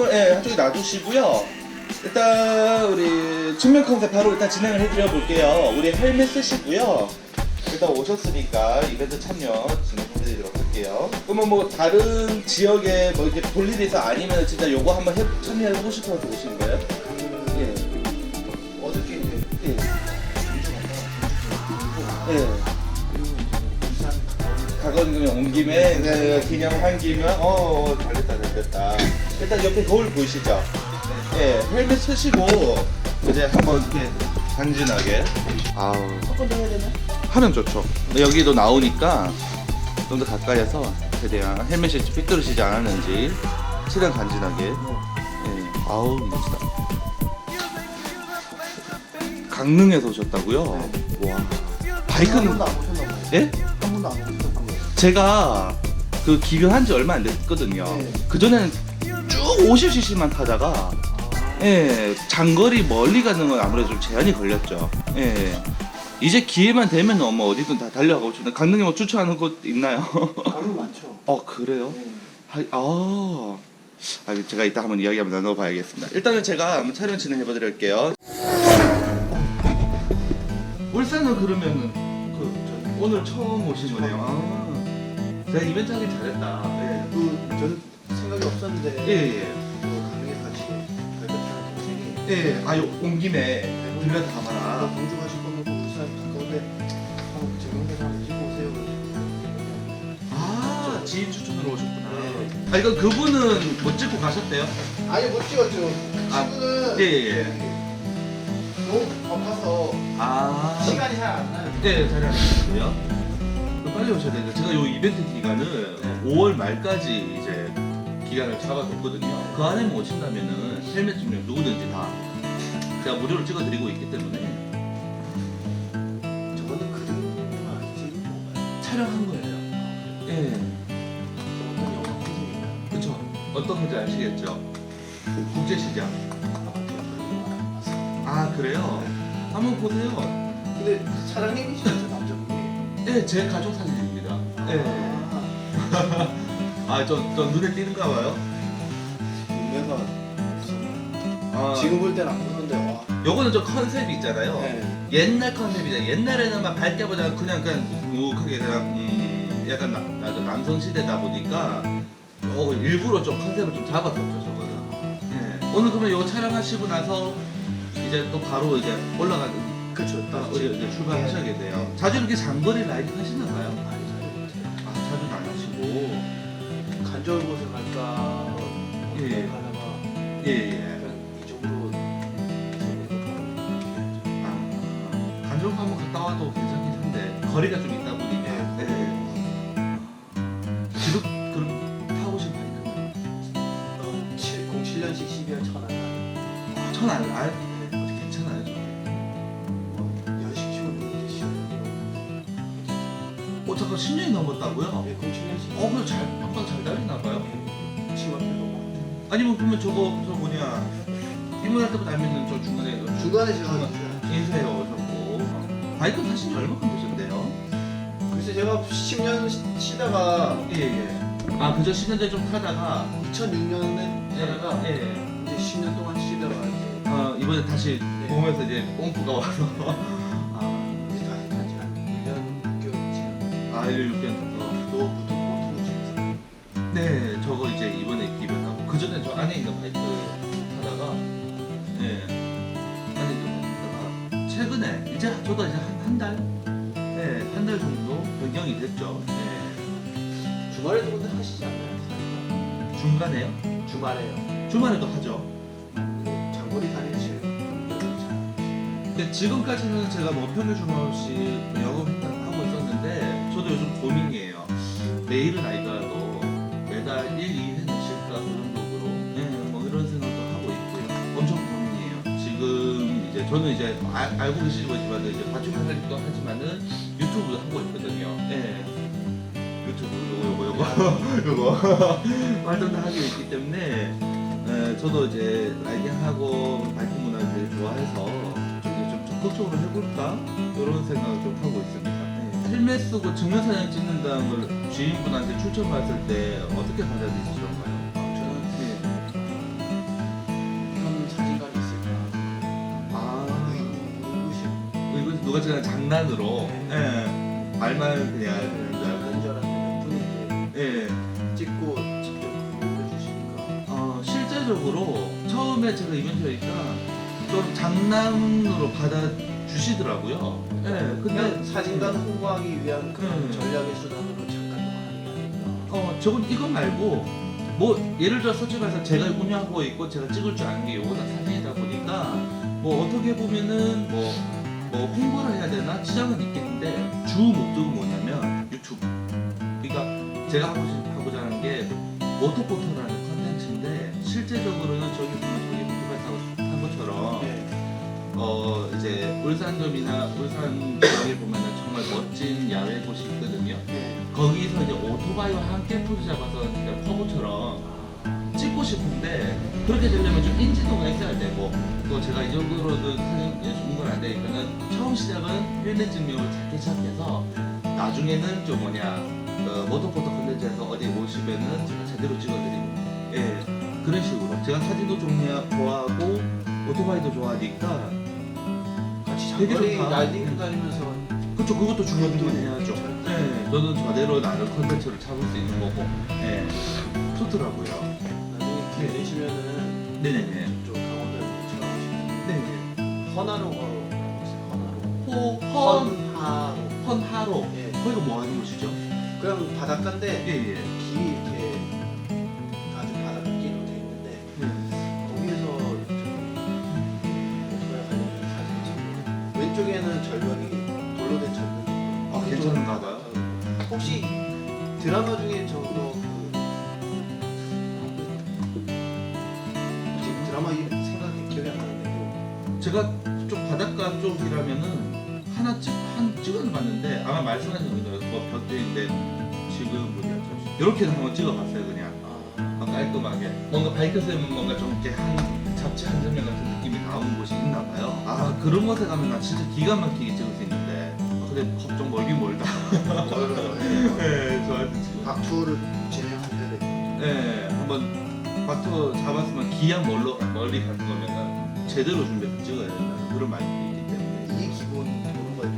소지품을 예, 한쪽에 놔두시고요. 일단 우리 측면 컨셉 바로 일단 진행을 해드려 볼게요. 우리 헬멧 쓰시고요. 일단 오셨으니까 이벤트 참여 진행해드리도록 할게요. 그러면 뭐 다른 지역에 뭐 이렇게 볼 일이 있어 아니면 진짜 요거 한번 해, 참여해보고 싶어서 오신 거예요? 예. 예. 예. 가건 그냥 온 김에 네, 기념한 김에 어, 어 잘됐다 잘됐다 일단 옆에 거울 보이시죠? 예 헬멧 쓰시고 이제 한번 이렇게 간지나게 아우 한번 더 해야 되나? 하면 좋죠 여기도 나오니까 좀 더 가까이서 최대한 헬멧이 삐뚤어지지 않았는지 최대한 간지나게 예 아우 멋지다 강릉에서 오셨다고요? 와한 바이크는 번도 안 오셨나 봐요. 예? 한 번도 안 오셨나 봐요. 제가 그 기변한 지 얼마 안 됐거든요. 네. 그 전에는 쭉 50cc만 타다가 예 장거리 멀리 가는 건 아무래도 좀 제한이 걸렸죠. 예 이제 기회만 되면 뭐 어디든 다 달려가고 싶은데 강릉에 뭐 추천하는 곳 있나요? 가루 많죠. 어 그래요? 네. 하- 아, 아 제가 이따 한번 이야기 한번 나눠봐야겠습니다. 일단은 제가 한번 촬영 진행해봐드릴게요. 울산은 그러면은 그 저, 오늘 처음 오신 거네요. 아, 제가 이벤트 하길 잘했다. 예. 그 저는 없었는데 예, 예. 그 강릉에 같이 발표하는 동생이 예, 아유, 온 김에 들려 아, 가봐라. 광주 가실 거면 그 부산 가까운데 한번 제공해서 한번 찍고 오세요. 그래서 아, 지인 추천으로 오셨구나. 네. 아, 이거 그분은 못 찍고 가셨대요? 아니 못 찍었죠. 아, 친구는 예, 예. 너무 바빠서 아. 시간이 잘 안 나요. 네, 잘 알겠고요. 빨리 오셔야 되는데 제가 요 이벤트 기간을 5월 말까지 이제 기간을 잡아뒀거든요. 그 안에만 오신다면은 헬멧 증명 누구든지 다 제가 무료로 찍어드리고 있기 때문에 저거는 그 아니지. 뭔가요? 촬영한 거예요. 예, 어떤 영화 콘셉트인가요? 그쵸. 어떤 건지 아시겠죠? 국제시장. 아, 그래요? 한번 보세요. 근데 사장님이시죠 남자분이? 예, 제 가족 사진입니다. 예. 아, 아, 저, 저 눈에 띄는가 봐요? 눈매가 아, 지금 볼 때는 안 보는데 와. 요거는 좀 컨셉이 있잖아요. 네. 옛날 컨셉이다. 옛날에는 막 밝게 보자 그냥 그냥 묵묵하게 그냥 음, 약간 나, 나, 남성 시대다 보니까 어, 일부러 좀 컨셉을 좀 잡았었죠 저거는. 예. 오늘 그러면 요거 촬영하시고 나서 이제 또 바로 이제 올라가는. 아, 우리 이제 출발하셔야 돼요. 자주 이렇게 장거리 라이딩 하시나봐요? 아니 잘아 자주는 안 하시고. 간절 곳을 갈까 예. 예. 가다가 예예. 약간 이 정도 재밌는 아, 간접 한번 갔다 와도 괜찮긴 한데 거리가 좀 있다 보니. 예. 지금 그럼 타보신 바이크는? 어, 07년식 12월 천안 아, 천안 알 어떻게 괜찮아요? 저? 연식 치고는 이제 시험 어 잠깐 10년이 넘었다고요? 네, 07년식 어 그럼 잘 한번 잘 아니면 그러면 저거 저 뭐냐 입문할 때부터 알면은 저 중간에 중간에 제가 중간- 인쇄해 오셨고 바이크 타신 지 얼마큼 되셨대요? 글쎄 제가 10년 시- 쉬다가 예예. 아 그저 10년 전에 좀 타다가 2006년에 타다가 예. 이제 10년 동안 쉬다가 이제 어 이번에 다시 보면서 이제 pom프가 와서 아 이제 다시 다시 한 1년 6개월 지났는데 아 1년 6개월 정도. 너 무슨 보통 지냈어요? 네, 저거 이제 이번에 저 안에 있는 바이크 타다가 네 안에 있는 타다가 최근에 이제 저도 이제 한한 달, 네, 한달 정도 변경이 됐죠. 네, 주말에도 근데 하시지 않나요? 중간에요. 주말에요 주말에도 하죠. 장거리 다니실 분들은 근데 지금까지는 제가 뭐 평일 주말 없이 영업했다 하고 있었는데 저도 요즘 고민이에요. 내일은 아니더라도 매달 1, 2회 저는 이제 알, 알고 계시지만 이제 맞춤 활동도 하지만은 유튜브도 하고 있거든요. 네. 유튜브 요거 요거 요거 요거 활동도 하고 있기 때문에 네, 저도 이제 라이딩하고 바이크 문화를 좋아해서 좀 이제 좀 적극적으로 해볼까 이런 생각을 좀 하고 있습니다. 네. 헬멧 쓰고 증명사진 찍는다는 걸 주인분한테 추천받을 때 어떻게 받아들이시던가요? 누가 그냥 장난으로. 예, 말만 그냥 줄 알았는데 분이 예. 이제 찍고 직접 올려주시니까. 어, 실제적으로 처음에 제가 이벤트 하니까 좀 장난으로 받아주시더라고요. 예, 그냥 근데 사진관 홍보하기 위한 그런 음. 전략의 수단으로 잠깐 하는 게 아닌가 어, 저건 이건 말고 뭐 예를 들어 솔직히 말해서 제가 운영하고 있고 제가 찍을 줄 아는 게 요거다 사진이다 보니까 뭐 어떻게 보면은 뭐, 뭐 홍보를 해야 되나 지장은 있겠는데 주 목적은 뭐냐면 유튜브. 그러니까 제가 하고 하고자 하는 게 모토포토라는 컨텐츠인데 실제적으로는 저기 보면 저기 포토가 한 것처럼 네. 어 이제 울산점이나 울산 지역에 보면은 정말 멋진 야외 곳이 있거든요. 네. 거기서 이제 오토바이와 함께 포즈 잡아서 진짜 퍼브처럼 찍고 싶은데 그렇게 되려면 좀 인지도가 있어야 되고 또 제가 이 정도로도 사진 좋은 건안 되니까는 처음 시작은 필름 증명을 작게 시작해서 나중에는 좀 뭐냐 그 모토포토 컨텐츠에서 어디 오시면은 제가 제대로 찍어드리고 예 그런 식으로. 제가 사진도 좋아하고 오토바이도 좋아하니까 같이 되게 장거리 좋다. 라이딩 다니면서. 그쵸 그것도 음, 해야죠 잘- 네 저는 저대로 나는 컨텐츠를 잡을 수 있는 거고. 예 좋더라고요 기회 되시면은 네네네. 좀 강원도 여행 네네. 허나로 가러 허나로. 호 헌 헌하로. 헌하로. 예. 거기가 뭐 하는 곳이죠? 그냥 바닷가인데 예예. 길이 드라마 이름 생각이 기억이 안 나는데 제가 좀 바닷가 쪽이라면은 하나 찍, 한 찍어는 봤는데 아마 말씀하신 거죠 뭐 벽대인데 지금 뭐냐 이렇게 한번 찍어봤어요 그냥. 그, 아, 막 깔끔하게. 뭔가 밝혀서면 뭔가 좀 이렇게 한 잡지 한 장면 같은 느낌이 나오는 곳이 있나 봐요. 아 그런 곳에 가면 나 진짜 기가 막히게 찍을 수 있는데. 아, 근데 걱정 멀긴 멀다. 멀어요. 네 저한테 지금. 박투어를 진행하셔야 돼요. 네 한번 박토 잡았으면 기왕 멀로, 멀리 가는 거면 제대로 준비해서 찍어야 된다는 그런 말이 있기 때문에 이게 기본 도로가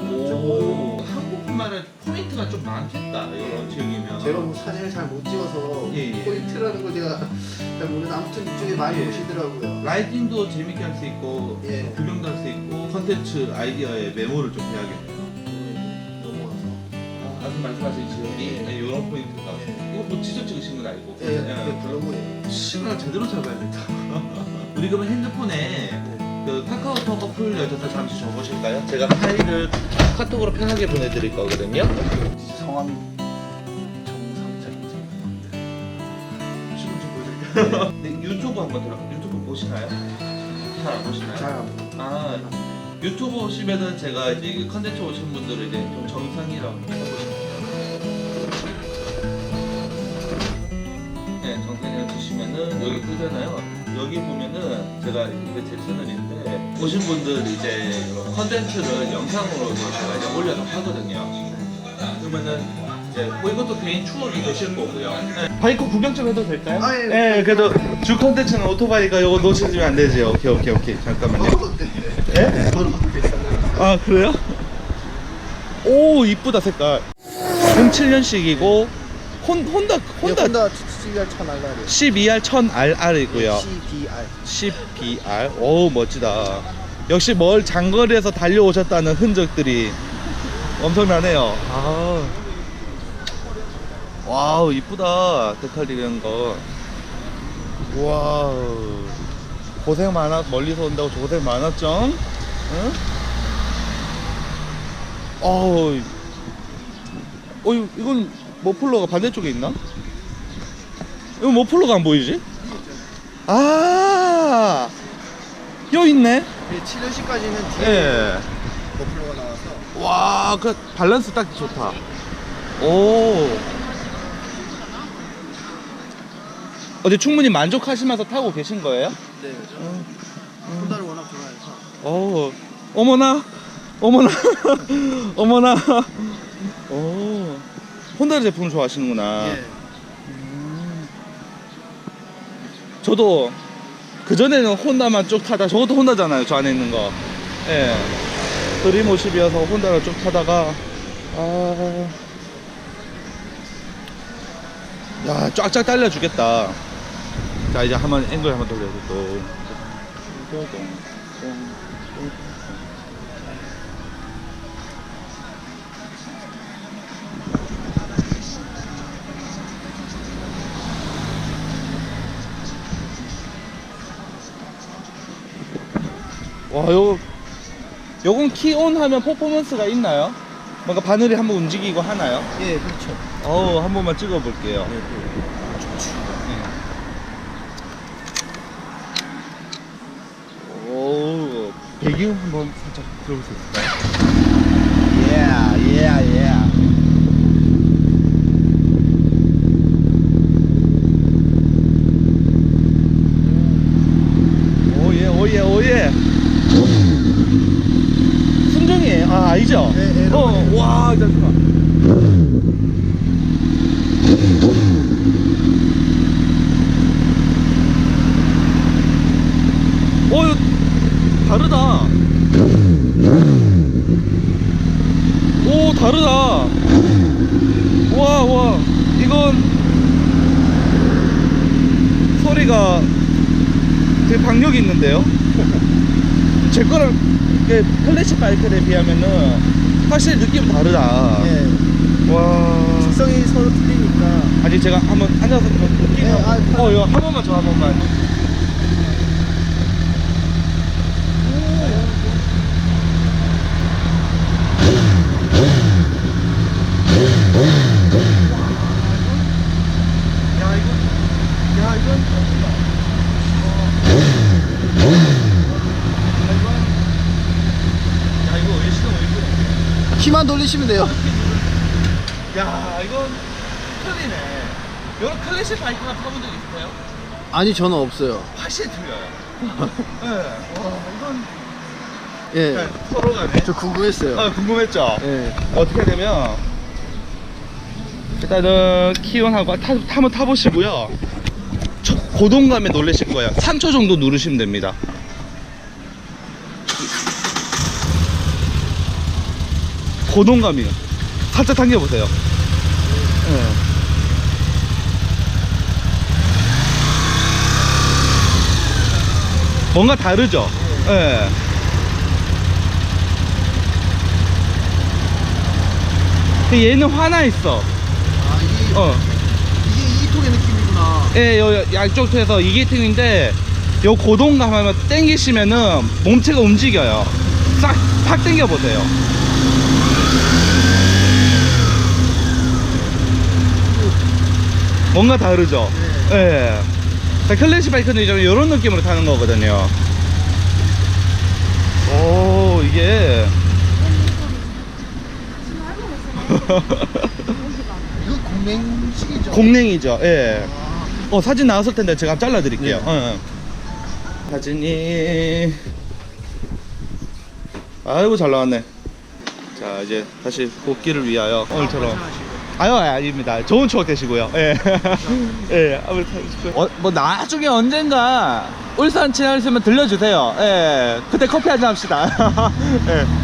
이렇게 오 한국말에 포인트가 좀 많겠다 이런 지역이면 제가 뭐 사진을 잘 못 찍어서 예, 예. 포인트라는 걸 제가 잘 모르는데 아무튼 이쪽에 많이 예. 오시더라고요. 라이팅도 재밌게 할 수 있고 예. 구경도 할 수 있고 컨텐츠 아이디어에 메모를 좀 해야겠네요 네, 아까 말씀하신 지역이 예. 네, 이런 포인트가 예. 이거 뭐 직접 찍으신 건 아니고 예, 그게 블로그예요. 시간을 제대로 잡아야겠다 우리 그러면 핸드폰에 네. 그 카카오톡 어플 열어서 잠시 줘보실까요? 제가 파일을 카톡으로 편하게 보내드릴 거거든요 진짜 성함이 정상적이죠. 지금 좀 보여드릴게요 네, 유튜브 한번 들어가 유튜브 보시나요? 잘 안 보시나요? 잘안 아 유튜브 오시면은 제가 이제 이 컨텐츠 오신 분들을 이제 좀 정상이라고 해보시면 치시면은 여기 뜨잖아요. 여기 보면은 제가 이게 제 채널인데 오신 분들 이제 컨텐츠를 영상으로 제가 이제 올려서 하거든요. 그러면은 이제 뭐 이것도 개인 추억이 되실 거고요. 네. 바이크 구경 좀 해도 될까요? 아, 예. 네, 그래도 주 컨텐츠는 오토바이가 이거 놓치시면 안 되죠. 오케이, 오케이, 오케이. 잠깐만요. 예? 아 그래요? 오 이쁘다 색깔 07년식이고 혼, 혼다 혼다 혼다 CBR 1000RR이요. 12R 1000RR이고요 CBR. 12R 오 멋지다 역시 멀 장거리에서 달려오셨다는 흔적들이 엄청나네요 아 와우 이쁘다 데칼리 이런 거 와우 고생 많아 멀리서 온다고 고생 많았죠? 응? 어우 어 이- 이건 머플러가 반대쪽에 있나? 이거 머플러가 안 보이지? 아 여기 있네 7년씩까지는 뒤에 예. 버플러가 나와서 와, 그 밸런스 딱 좋다. 오. 어제 충분히 만족하시면서 타고 계신 거예요? 네, 그죠. 음, 혼다를 워낙 좋아해서 어, 어머나, 어머나, 어머나. 오, 혼다 제품을 좋아하시는구나. 예. 저도 그 전에는 혼다만 쭉 타다 저것도 혼다잖아요. 저 안에 있는 거. 예. 드림오십이어서 혼다를 좀 타다가 아. 야, 쫙쫙 달려 주겠다. 자, 이제 한번 앵글 한번 돌려서 또. 와, 요, 요건 키온 하면 퍼포먼스가 있나요? 뭔가 바늘이 한번 움직이고 하나요? 예, 그렇죠. 어우, 한 번만 찍어 볼게요. 네, 오, 배경 한번 살짝 들어볼 수 있을까요? 예, 예, 예 오예, 오예. 순정이에요. 아, 아니죠? 네, 네, 어, 와, 잠시만. 어, 다르다. 오, 다르다. 와, 와, 이건 소리가 되게 박력이 있는데요? 제 거랑 클래식 바이크에 비하면은 확실히 느낌 다르다. 예. 와. 특성이 서로 틀리니까. 아니 제가 한번 앉아서 좀 느낌 네, 한번. 아, 어, 이거 한 번만 저 한 번만. 야 이거, 야 이건. 야 이거 왜 시동 왜 이렇게? 키만 돌리시면 돼요. 야 이건 틀리네. 이런 클래식 바이크가 타본 적 있으세요? 아니, 저는 없어요. 확실히 틀려요. 네. 와 이건 예. 네, 서로 간에. 저 궁금했어요. 아 궁금했죠? 예. 어떻게 되면 일단은 키온하고 타, 한번 타보시고요. 저- 고동감에 놀라실 거예요. 3초 정도 누르시면 됩니다. 고동감이요. 살짝 당겨보세요. 예. 뭔가 다르죠? 예. 근데 얘는 화나 있어. 아, 이게, 어. 이게 이통의 느낌이구나. 예, 요 양쪽에서 이기팅인데 요 고동감 하면 땡기시면은 몸체가 움직여요. 싹, 팍 땡겨 보세요. 뭔가 다르죠? 예. 자, 클래식 바이크는 좀 이런 느낌으로 타는 거거든요. 오, 이게. 이거 공맹식이죠? 공랭이죠. 예. 아, 어 사진 나왔을 텐데 제가 잘라 드릴게요. 네. 어, 어. 사진이 아이고 잘 나왔네. 자 이제 다시 복귀를 위하여 오늘처럼 아유 아닙니다. 좋은 추억 되시고요. 예. 예. 아무튼 어, 뭐 나중에 언젠가 울산 지나있으면 들려주세요. 예. 그때 커피 한잔 합시다. 예.